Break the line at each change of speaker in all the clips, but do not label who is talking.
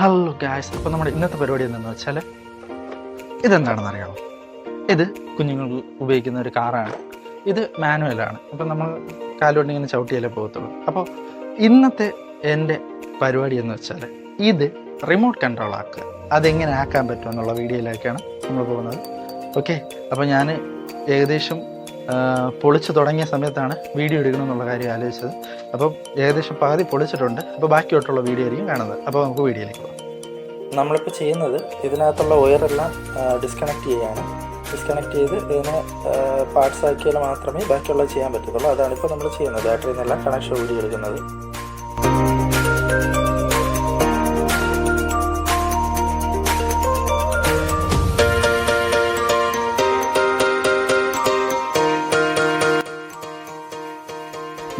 Hello guys അപ്പോൾ നമ്മുടെ ഇന്നത്തെ പരിപാടി എന്താണെന്ന് വെച്ചാൽ ഇതെന്താണെന്ന് അറിയാമോ ഇത് കുഞ്ഞുങ്ങൾ ഉപയോഗിക്കുന്ന ഒരു കാറാണ്. ഇത് മാനുവലാണ്. അപ്പം നമ്മൾ കാലുകൊണ്ട് ഇങ്ങനെ ചവിട്ടിയാലേ പോകത്തുള്ളൂ. അപ്പോൾ ഇന്നത്തെ എന്റെ പരിപാടി എന്ന് വെച്ചാൽ ഇത് റിമോട്ട് കൺട്രോൾ ആക്കുക. അതെങ്ങനെ ആക്കാൻ പറ്റുമെന്നുള്ള വീഡിയോയിലേക്കാണ് നമ്മൾ പോകുന്നത്. ഓക്കെ അപ്പോൾ ഞാൻ ഏകദേശം പൊളിച്ച് തുടങ്ങിയ സമയത്താണ് വീഡിയോ എടുക്കണം എന്നുള്ള കാര്യം ആലോചിച്ചത്. അപ്പം ഏകദേശം പാതി പൊളിച്ചിട്ടുണ്ട്. അപ്പോൾ ബാക്കിയോട്ടുള്ള വീഡിയോ ആയിരിക്കും കാണുന്നത്. അപ്പോൾ നമുക്ക് വീഡിയോയിലേക്ക് പോകാം. നമ്മളിപ്പോൾ ചെയ്യുന്നത് ഇതിനകത്തുള്ള വയറെല്ലാം ഡിസ്കണക്ട് ചെയ്യുകയാണ്. ഡിസ്കണക്ട് ചെയ്ത് ഇതിനെ പാർട്സ് ആക്കിയാൽ മാത്രമേ ബാക്കിയുള്ളത് ചെയ്യാൻ പറ്റത്തുള്ളൂ. അതാണ് ഇപ്പോൾ നമ്മൾ ചെയ്യുന്നത്. ബാറ്ററിയിൽ നിന്നെല്ലാം കണക്ഷൻ വീഡിയോ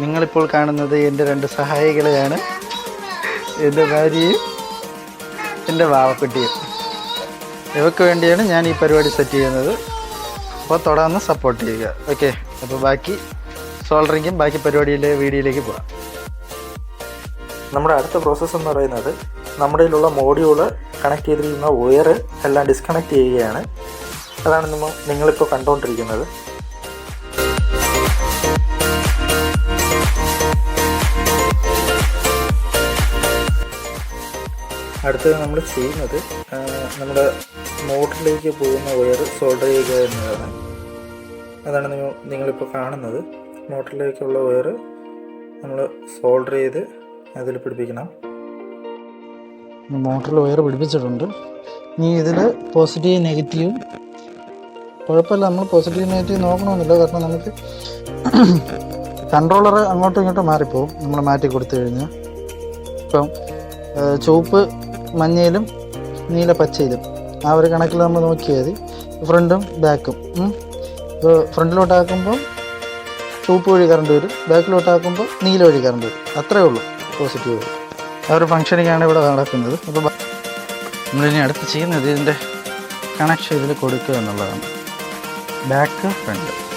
നിങ്ങളിപ്പോൾ കാണുന്നത് എന്റെ രണ്ട് സഹായികളെയാണ്. എന്റെ ഭാര്യയും എന്റെ വാവക്കുട്ടിയും. ഇവക്ക് വേണ്ടിയാണ് ഞാൻ ഈ പരിപാടി സെറ്റ് ചെയ്യുന്നത്. അപ്പോൾ തുടർന്ന് സപ്പോർട്ട് ചെയ്യുക. ഓക്കെ അപ്പോൾ ബാക്കി സോൾഡറിങ്ങും ബാക്കി പരിപാടിയിലെ വീഡിയോയിലേക്ക് പോകാം. നമ്മുടെ അടുത്ത പ്രോസസ്സ് എന്ന് പറയുന്നത് നമ്മുടെ കയ്യിലുള്ള മോഡ്യൂൾ കണക്ട് ചെയ്തിരിക്കുന്ന വയർ എല്ലാം ഡിസ്കണക്ട് ചെയ്യുകയാണ്. അതാണ് നിങ്ങൾ നിങ്ങളിപ്പോൾ കണ്ടുകൊണ്ടിരിക്കുന്നത് അടുത്തത് നമ്മൾ ചെയ്യുന്നത് നമ്മുടെ മോട്ടറിലേക്ക് പോകുന്ന വയർ സോൾഡർ ചെയ്യുക എന്നതാണ്. അതാണ് നിങ്ങൾ നിങ്ങളിപ്പോൾ കാണുന്നത്. മോട്ടറിലേക്കുള്ള വയർ നമ്മൾ സോൾഡർ ചെയ്ത് അതിൽ പിടിപ്പിക്കണം. മോട്ടറിൽ വയർ പിടിപ്പിച്ചിട്ടുണ്ട്. ഇനി ഇതിൽ പോസിറ്റീവ് നെഗറ്റീവും കുഴപ്പമില്ല നമ്മൾ പോസിറ്റീവ് നെഗറ്റീവ് നോക്കണമെന്നില്ല. കാരണം നമുക്ക് കൺട്രോളർ അങ്ങോട്ടും ഇങ്ങോട്ടും മാറിപ്പോവും. നമ്മൾ മാറ്റി കൊടുത്തു കഴിഞ്ഞാൽ. ഇപ്പം ചുവപ്പ് മഞ്ഞയിലും നീല പച്ചയിലും. ആ ഒരു കണക്കിൽ നമ്മൾ നോക്കിയാൽ മതി. ഫ്രണ്ടും ബാക്കും. ഇപ്പോൾ ഫ്രണ്ടിലോട്ടാക്കുമ്പോൾ ചുവപ്പ് വഴി കറണ്ട് വരും. ബാക്കിലോട്ടാക്കുമ്പോൾ നീല വഴി കറണ്ട് വരും. അത്രേ ഉള്ളൂ പോസിറ്റീവ് വഴി ആ ഒരു ഫങ്ഷനിങ്ങാണ് ഇവിടെ നടക്കുന്നത്. അപ്പോൾ നമ്മളിനി അടുത്ത് ചെയ്യുന്നത് ഇതിന്റെ കണക്ഷൻ ഇതിൽ കൊടുക്കുക എന്നുള്ളതാണ്. Back front.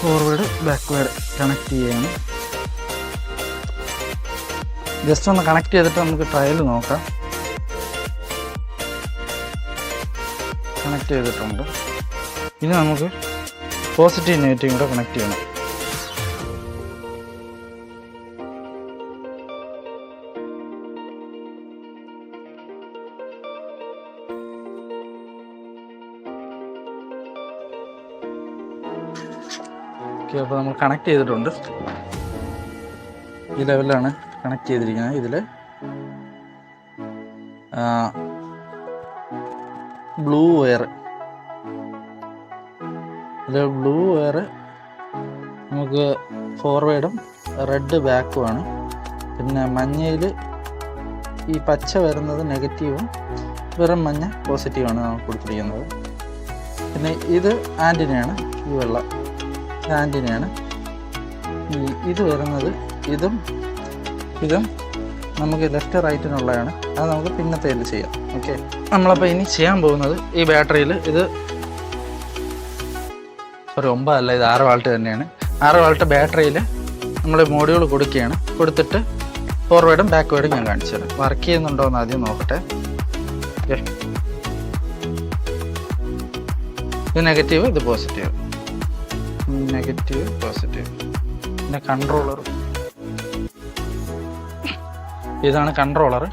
Forward backward connect ചെയ്യാണ്. ജസ്റ്റ് ഒന്ന് കണക്ട് ചെയ്തിട്ട് നമുക്ക് ട്രയൽ നോക്കാം. കണക്ട് ചെയ്തിട്ടുണ്ട്. ഇനി നമുക്ക് പോസിറ്റീവ് നെഗറ്റീവ് കൂടെ കണക്ട് ചെയ്യണം. ഓക്കെ അപ്പോൾ നമ്മൾ കണക്ട് ചെയ്തിട്ടുണ്ട്. ഈ ലെവലിലാണ് കണക്ട് ചെയ്തിരിക്കുന്നത്. ഇതിൽ ബ്ലൂ വയർ ഇതിൽ ബ്ലൂ വയർ നമുക്ക് ഫോർവേഡും റെഡ് ബാക്കുമാണ് പിന്നെ മഞ്ഞയിൽ ഈ പച്ച വരുന്നത് നെഗറ്റീവും വെറും മഞ്ഞ പോസിറ്റീവാണ് നമുക്ക് കൊടുത്തിരിക്കുന്നത്. പിന്നെ ഇത് ആന്റിനയാണ് ഈ വെള്ള. ആന്റിനയാണ്. ഇത് വരുന്നത് ഇതും ഇതും നമുക്ക് ലെഫ്റ്റ് റൈറ്റിനുള്ളതാണ്. അത് നമുക്ക് പിന്നത്തേൽ ചെയ്യാം. ഓക്കെ. നമ്മളപ്പോൾ ഇനി ചെയ്യാൻ പോകുന്നത് ഈ ബാറ്ററിയിൽ ഇത് സോറി ഒമ്പതല്ല ഇത് ആറ് വാൾട്ട് തന്നെയാണ്. ആറ് വാൾട്ട് ബാറ്ററിയിൽ നമ്മൾ മോഡ്യൂൾ കൊടുക്കുകയാണ്. കൊടുത്തിട്ട് ഫോർവേഡും ബാക്ക്വേഡും ഞാൻ കാണിച്ചു തരാം. വർക്ക് ചെയ്യുന്നുണ്ടോ എന്ന് ആദ്യം നോക്കട്ടെ. ഓക്കെ ഇത് നെഗറ്റീവ് ഇത് പോസിറ്റീവ് നെഗറ്റീവ് പോസിറ്റീവ് പിന്നെ കൺട്രോളർ ഇതാണ് കൺട്രോളർ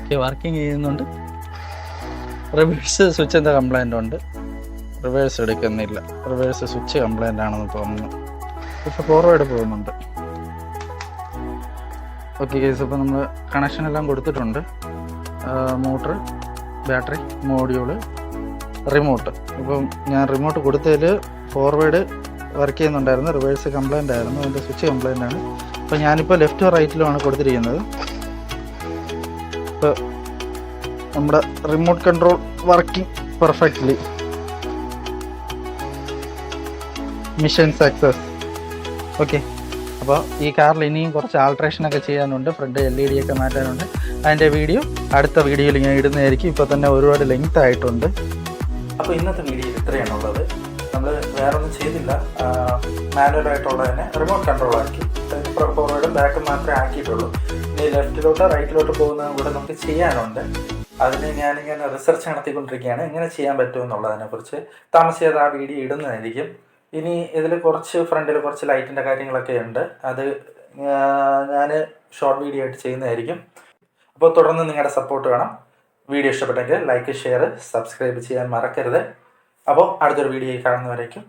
ഓക്കെ വർക്കിംഗ് ചെയ്യുന്നുണ്ട്. റിവേഴ്സ് സ്വിച്ചിന്റെ എന്താ കംപ്ലൈന്റ് ഉണ്ട്. റിവേഴ്സ് എടുക്കുന്നില്ല. റിവേഴ്സ് സ്വിച്ച് കംപ്ലൈന്റ് ആണെന്ന് തോന്നുന്നു. പക്ഷെ ഫോർവേഡ് പോകുന്നുണ്ട്. ഓക്കെ കേസ് ഇപ്പോൾ നമ്മൾ കണക്ഷൻ എല്ലാം കൊടുത്തിട്ടുണ്ട്. Motor battery module remote. ഇപ്പം ഞാൻ റിമോട്ട് കൊടുത്തതിൽ ഫോർവേഡ് വർക്ക് ചെയ്യുന്നുണ്ടായിരുന്നു. റിവേഴ്സ് കംപ്ലൈന്റ് ആയിരുന്നു. അതിന്റെ സ്വിച്ച് കംപ്ലൈന്റ് ആണ്. അപ്പോൾ ഞാനിപ്പോൾ ലെഫ്റ്റ് റൈറ്റിലുമാണ് കൊടുത്തിരിക്കുന്നത്. ഇപ്പോൾ നമ്മുടെ remote control working perfectly mission success okay അപ്പോൾ ഈ കാറിൽ ഇനിയും കുറച്ച് ആൾട്രേഷൻ ഒക്കെ ചെയ്യാനുണ്ട്. ഫ്രണ്ട് എൽ ഇ ഡി ഒക്കെ മാറ്റാനുണ്ട്. അതിന്റെ വീഡിയോ അടുത്ത വീഡിയോയിൽ ഞാൻ ഇടുന്നതായിരിക്കും. ഇപ്പോൾ തന്നെ ഒരുപാട് ലെങ്ത് ആയിട്ടുണ്ട്. അപ്പോൾ ഇന്നത്തെ വീഡിയോയിൽ ഇത്രയാണുള്ളത്. നമ്മൾ വേറെ ഒന്നും ചെയ്തില്ല മാനുവലായിട്ടുള്ളതിനെ റിമോട്ട് കൺട്രോൾ ആക്കി. ഫോർവേഡും ബാക്കും മാത്രമേ ആക്കിയിട്ടുള്ളൂ. ഇനി ലെഫ്റ്റിലോട്ടോ റൈറ്റിലോട്ട് പോകുന്ന കൂടെ നമുക്ക് ചെയ്യാനുണ്ട്. അതിന് ഞാനിങ്ങനെ റിസർച്ച് നടത്തിക്കൊണ്ടിരിക്കുകയാണ്. എങ്ങനെ ചെയ്യാൻ പറ്റും എന്നുള്ളതിനെക്കുറിച്ച് താമസിയാതെ ആ വീഡിയോ ഇടുന്നതായിരിക്കും. ഇനി ഇതിൽ കുറച്ച് ഫ്രണ്ടിൽ കുറച്ച് ലൈറ്റിന്റെ കാര്യങ്ങളൊക്കെ ഉണ്ട്. അത് ഞാൻ ഷോർട്ട് വീഡിയോ ആയിട്ട് ചെയ്യുന്നതായിരിക്കും. അപ്പോൾ തുടർന്ന് നിങ്ങളുടെ സപ്പോർട്ട് വേണം. വീഡിയോ ഇഷ്ടപ്പെട്ടെങ്കിൽ ലൈക്ക് ഷെയർ സബ്സ്ക്രൈബ് ചെയ്യാൻ മറക്കരുത്. അപ്പോൾ അടുത്തൊരു വീഡിയോ കാണുന്നവരേക്കും